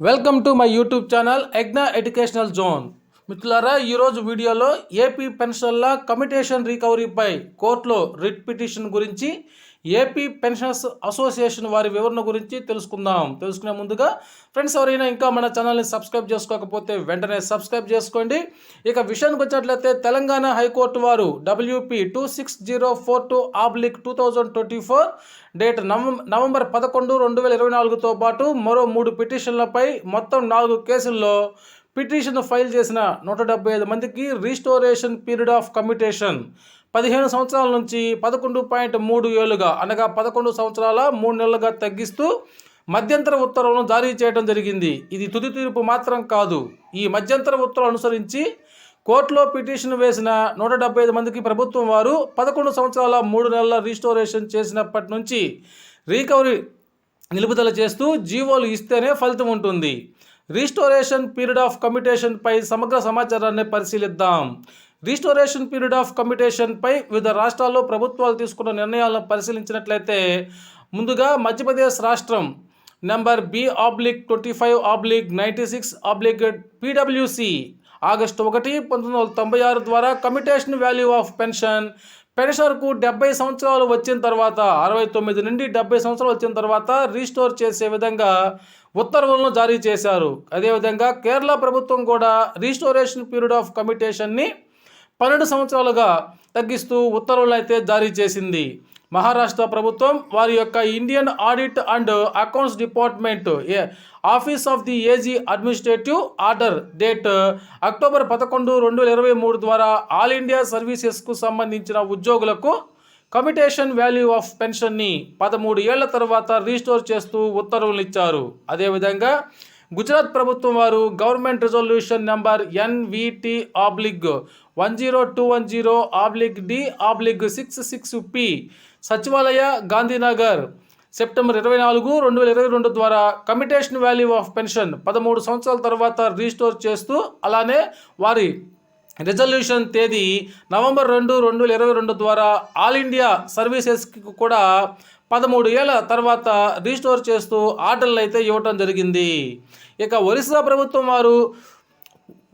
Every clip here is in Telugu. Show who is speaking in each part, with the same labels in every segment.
Speaker 1: Welcome to my YouTube channel Egna educational zone. మిత్రులారా ఈరోజు వీడియోలో ఏపీ పెన్షన్ల కమిటేషన్ రికవరీపై కోర్టులో రిట్ పిటిషన్ గురించి ఏపీ పెన్షనర్స్ అసోసియేషన్ వారి వివరణ గురించి తెలుసుకుందాం. తెలుసుకునే ముందుగా ఫ్రెండ్స్ ఎవరైనా ఇంకా మన ఛానల్ని సబ్స్క్రైబ్ చేసుకోకపోతే వెంటనే సబ్స్క్రైబ్ చేసుకోండి. ఇక విషయానికి వచ్చినట్లయితే తెలంగాణ హైకోర్టు వారు WP two six zero four two oblique two thousand twenty four date నవ నవంబర్ పదకొండు రెండు వేల ఇరవై నాలుగుతో పాటు మరో మూడు పిటిషన్లపై మొత్తం నాలుగు కేసుల్లో పిటిషన్ ఫైల్ చేసిన నూట డెబ్బై ఐదు మందికి రీస్టోరేషన్ పీరియడ్ ఆఫ్ కమ్యూటేషన్ పదిహేను సంవత్సరాల నుంచి పదకొండు పాయింట్ మూడు ఏళ్ళుగా అనగా పదకొండు సంవత్సరాల మూడు నెలలుగా తగ్గిస్తూ మధ్యంతర ఉత్తర్వులను జారీ చేయడం జరిగింది. ఇది తుది తీర్పు మాత్రం కాదు. ఈ మధ్యంతర ఉత్తర్వులు అనుసరించి కోర్టులో పిటిషన్ వేసిన నూట డెబ్బై ఐదు మందికి ప్రభుత్వం వారు పదకొండు సంవత్సరాల మూడు నెలల రీస్టోరేషన్ చేసినప్పటి నుంచి రీకవరీ నిలుపుదల చేస్తూ జీవోలు ఇస్తేనే ఫలితం ఉంటుంది. రీస్టోరేషన్ పీరియడ్ ఆఫ్ కమిటేషన్పై సమగ్ర సమాచారాన్ని పరిశీలిద్దాం. రీస్టోరేషన్ పీరియడ్ ఆఫ్ కమ్యూటేషన్ పై వివిధ రాష్ట్రాల్లో ప్రభుత్వాలు తీసుకున్న నిర్ణయాలను పరిశీలించినట్లయితే ముందుగా మధ్యప్రదేశ్ రాష్ట్రం number B oblique twenty five oblique ninety six oblique PWC August ఒకటి పంతొమ్మిది వందల తొంభై ఆరు ద్వారా కమ్యూటేషన్ వాల్యూ ఆఫ్ పెన్షన్ పెన్షనర్కు డెబ్బై సంవత్సరాలు వచ్చిన తర్వాత అరవై తొమ్మిది నుండి డెబ్బై సంవత్సరాలు వచ్చిన తర్వాత రీస్టోర్ చేసే విధంగా ఉత్తర్వులను జారీ చేశారు. అదేవిధంగా కేరళ ప్రభుత్వం కూడా రీస్టోరేషన్ పీరియడ్ ఆఫ్ కమ్యూటేషన్ని పన్నెండు సంవత్సరాలుగా తగ్గిస్తూ ఉత్తర్వులు అయితే జారీ చేసింది. మహారాష్ట్ర ప్రభుత్వం వారి యొక్క Indian audit and accounts department A office of the AG administrative order date October పదకొండు రెండు వేల ఇరవై మూడు ద్వారా ఆల్ ఇండియా సర్వీసెస్కు సంబంధించిన ఉద్యోగులకు కమిటేషన్ వాల్యూ ఆఫ్ పెన్షన్ని పదమూడు ఏళ్ళ తర్వాత రీస్టోర్ చేస్తూ ఉత్తర్వులు ఇచ్చారు. అదేవిధంగా గుజరాత్ ప్రభుత్వం వారు government resolution number NVT oblique one zero two one zero oblique D oblique six six P. సచివాలయ గాంధీనగర్ సెప్టెంబర్ ఇరవై నాలుగు రెండు వేల ఇరవై రెండు ద్వారా కమిటేషన్ వాల్యూ ఆఫ్ పెన్షన్ పదమూడు సంవత్సరాల తర్వాత రీస్టోర్ చేస్తూ అలానే వారి రిజల్యూషన్ తేదీ నవంబర్ రెండు రెండు వేల ఇరవై రెండు ద్వారా ఆల్ ఇండియా సర్వీసెస్కి కూడా పదమూడు ఏళ్ళ తర్వాత రీస్టోర్ చేస్తూ ఆర్డర్లు అయితే ఇవ్వటం జరిగింది. ఇక ఒరిస్సా ప్రభుత్వం వారు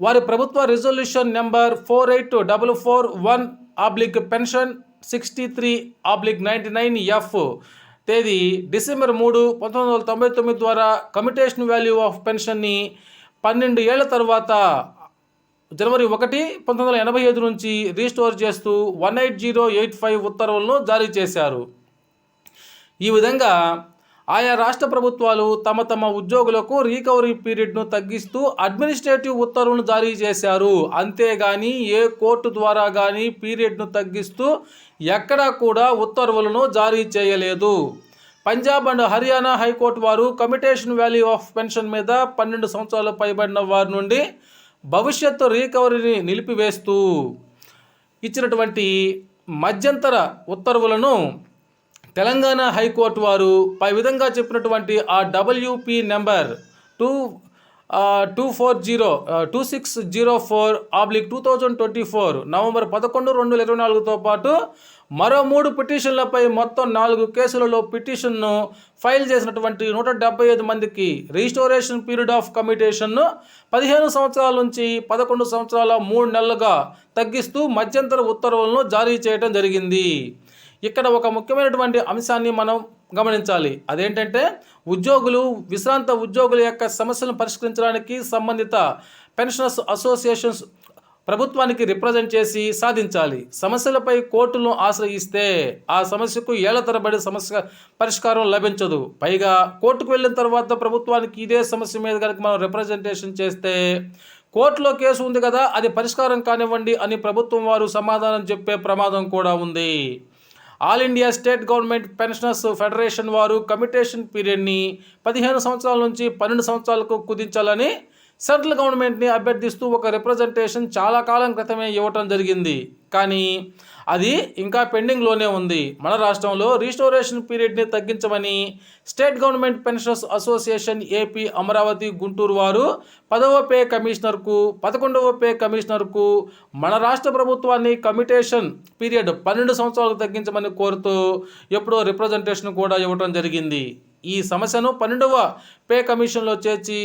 Speaker 1: వారి ప్రభుత్వ resolution number four eight double four one oblique pension sixty three oblique ninety nine F. తేదీ డిసెంబర్ మూడు పంతొమ్మిది వందల తొంభై తొమ్మిది ద్వారా కమిటేషన్ వాల్యూ ఆఫ్ పెన్షన్ని పన్నెండు ఏళ్ళ తర్వాత జనవరి ఒకటి పంతొమ్మిది వందల ఎనభై ఐదు నుంచి రీస్టోర్ చేస్తూ one eight zero eight five ఉత్తర్వులను జారీ చేశారు. ఈ విధంగా ఆయా రాష్ట్ర ప్రభుత్వాలు తమ తమ ఉద్యోగులకు రీకవరీ పీరియడ్ను తగ్గిస్తూ అడ్మినిస్ట్రేటివ్ ఉత్తర్వులను జారీ చేశారు. అంతేగాని ఏ కోర్టు ద్వారా కానీ పీరియడ్ను తగ్గిస్తూ ఎక్కడా కూడా ఉత్తర్వులను జారీ చేయలేదు. Punjab and Haryana high court వారు కమిటేషన్ వాల్యూ ఆఫ్ పెన్షన్ మీద పన్నెండు సంవత్సరాలు పైబడిన వారి నుండి భవిష్యత్తు రీకవరీని నిలిపివేస్తూ ఇచ్చినటువంటి మధ్యంతర ఉత్తర్వులను తెలంగాణ హైకోర్టు వారు పై విధంగా చెప్పినటువంటి ఆ WP number two two four zero two six zero four oblique two thousand twenty four November పదకొండు రెండు వేల ఇరవై నాలుగుతో పాటు మరో మూడు పిటిషన్లపై మొత్తం నాలుగు కేసులలో పిటిషన్ను ఫైల్ చేసినటువంటి నూట డెబ్బై ఐదు మందికి రిజిస్టోరేషన్ పీరియడ్ ఆఫ్ కమిటేషన్ను పదిహేను సంవత్సరాల నుంచి పదకొండు సంవత్సరాల మూడు నెలలుగా తగ్గిస్తూ మధ్యంతర ఉత్తర్వులను జారీ చేయడం జరిగింది. ఇక్కడ ఒక ముఖ్యమైనటువంటి అంశాన్ని మనం గమనించాలి. అదేంటంటే ఉద్యోగులు విశ్రాంత ఉద్యోగుల యొక్క సమస్యలను పరిష్కరించడానికి సంబంధిత పెన్షనర్స్ అసోసియేషన్స్ ప్రభుత్వానికి రిప్రజెంట్ చేసి సాధించాలి. సమస్యలపై కోర్టులను ఆశ్రయిస్తే ఆ సమస్యకు ఏళ్ళ తరబడి సమస్య పరిష్కారం లభించదు. పైగా కోర్టుకు వెళ్ళిన తర్వాత ప్రభుత్వానికి ఇదే సమస్య మీద కనుక మనం రిప్రజెంటేషన్ చేస్తే కోర్టులో కేసు ఉంది కదా అది పరిష్కారం కానివ్వండి అని ప్రభుత్వం వారు సమాధానం చెప్పే ప్రమాదం కూడా ఉంది. All India state government pensioners federation వారు కమిటేషన్ పీరియడ్ని పదిహేను సంవత్సరాల నుంచి పన్నెండు సంవత్సరాలకు కుదించాలని సెంట్రల్ గవర్నమెంట్ని అభ్యర్థిస్తూ ఒక రిప్రజెంటేషన్ చాలా కాలం క్రితమే ఇవ్వటం జరిగింది. కానీ అది ఇంకా పెండింగ్లోనే ఉంది. మన రాష్ట్రంలో రీస్టోరేషన్ పీరియడ్ని తగ్గించమని state government pensioners association AP Amaravati Guntur వారు పదవ పే కమిషనర్కు పదకొండవ పే కమిషనర్కు మన రాష్ట్ర ప్రభుత్వాన్ని కమిటేషన్ పీరియడ్ పన్నెండు సంవత్సరాలకు తగ్గించమని కోరుతూ ఎప్పుడో రిప్రజెంటేషన్ కూడా ఇవ్వటం జరిగింది. ఈ సమస్యను పన్నెండవ పే కమిషన్లో చేర్చి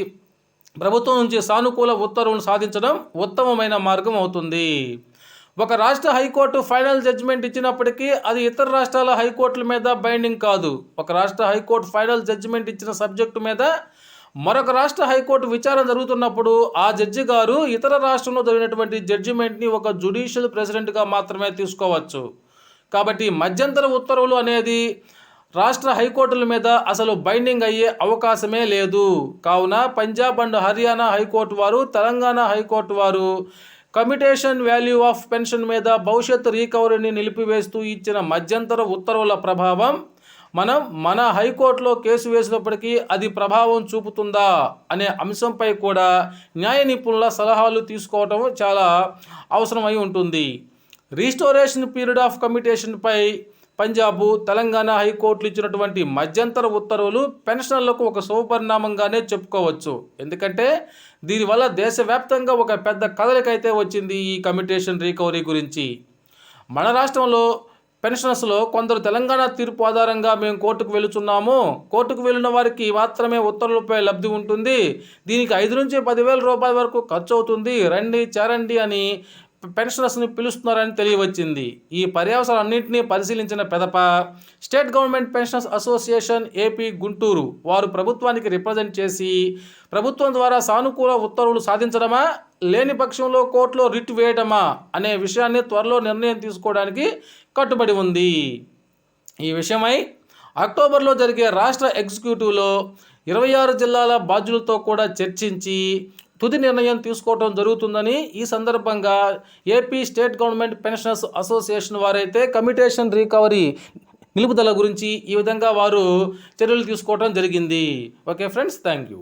Speaker 1: ప్రభుత్వం నుంచి సానుకూల ఉత్తర్వులను సాధించడం ఉత్తమమైన మార్గం అవుతుంది. ఒక రాష్ట్ర హైకోర్టు ఫైనల్ జడ్జిమెంట్ ఇచ్చినప్పటికీ అది ఇతర రాష్ట్రాల హైకోర్టుల మీద బైండింగ్ కాదు. ఒక రాష్ట్ర హైకోర్టు ఫైనల్ జడ్జిమెంట్ ఇచ్చిన సబ్జెక్టు మీద మరొక రాష్ట్ర హైకోర్టు విచారణ జరుగుతున్నప్పుడు ఆ జడ్జి గారు ఇతర రాష్ట్రంలో జరిగినటువంటి జడ్జిమెంట్ని ఒక జుడిషియల్ ప్రెసిడెంట్గా మాత్రమే తీసుకోవచ్చు. కాబట్టి మధ్యంతర ఉత్తర్వులు అనేది రాష్ట్ర హైకోర్టుల మీద అసలు బైండింగ్ అయ్యే అవకాశమే లేదు. కావున పంజాబ్ అండ్ హర్యానా హైకోర్టు వారు తెలంగాణ హైకోర్టు వారు కమిటేషన్ వాల్యూ ఆఫ్ పెన్షన్ మీద భవిష్యత్ రీకవరీని నిలిపివేస్తూ ఇచ్చిన మధ్యంతర ఉత్తర్వుల ప్రభావం మనం మన హైకోర్టులో కేసు వేసినప్పటికీ అది ప్రభావం చూపుతుందా అనే అంశంపై కూడా న్యాయ నిపుణుల సలహాలు తీసుకోవటం చాలా అవసరమై ఉంటుంది. రీస్టోరేషన్ పీరియడ్ ఆఫ్ కమిటేషన్పై పంజాబు తెలంగాణ హైకోర్టులు ఇచ్చినటువంటి మధ్యంతర ఉత్తర్వులు పెన్షనర్లకు ఒక శుభపరిణామంగానే చెప్పుకోవచ్చు. ఎందుకంటే దీనివల్ల దేశవ్యాప్తంగా ఒక పెద్ద కదలికైతే వచ్చింది ఈ కమిటేషన్ రికవరీ గురించి. మన రాష్ట్రంలో పెన్షనర్స్లో కొందరు తెలంగాణ తీర్పు ఆధారంగా మేము కోర్టుకు వెళుతున్నాము. కోర్టుకు వెళ్ళిన వారికి మాత్రమే ఉత్తర్వులపై లబ్ధి ఉంటుంది. దీనికి ఐదు నుంచి పదివేల రూపాయల వరకు ఖర్చు అవుతుంది రండి చేరండి అని పెన్షనర్స్ని పిలుస్తున్నారని తెలియవచ్చింది. ఈ పర్యవసరాలన్నింటినీ పరిశీలించిన పెదప state government pensioners association AP Guntur వారు ప్రభుత్వానికి రిప్రజెంట్ చేసి ప్రభుత్వం ద్వారా సానుకూల ఉత్తర్వులు సాధించడమా లేని పక్షంలో కోర్టులో రిట్ వేయడమా అనే విషయాన్ని త్వరలో నిర్ణయం తీసుకోవడానికి కట్టుబడి ఉంది. ఈ విషయమై అక్టోబర్లో జరిగే రాష్ట్ర ఎగ్జిక్యూటివ్లో ఇరవై ఆరు జిల్లాల బాధ్యులతో కూడా చర్చించి తుది నిర్ణయం తీసుకోవడం జరుగుతుందని ఈ సందర్భంగా AP state government pensioners association వారైతే కమిటేషన్ రికవరీ నిలుపుదల గురించి ఈ విధంగా వారు చర్యలు తీసుకోవడం జరిగింది. Okay friends thank you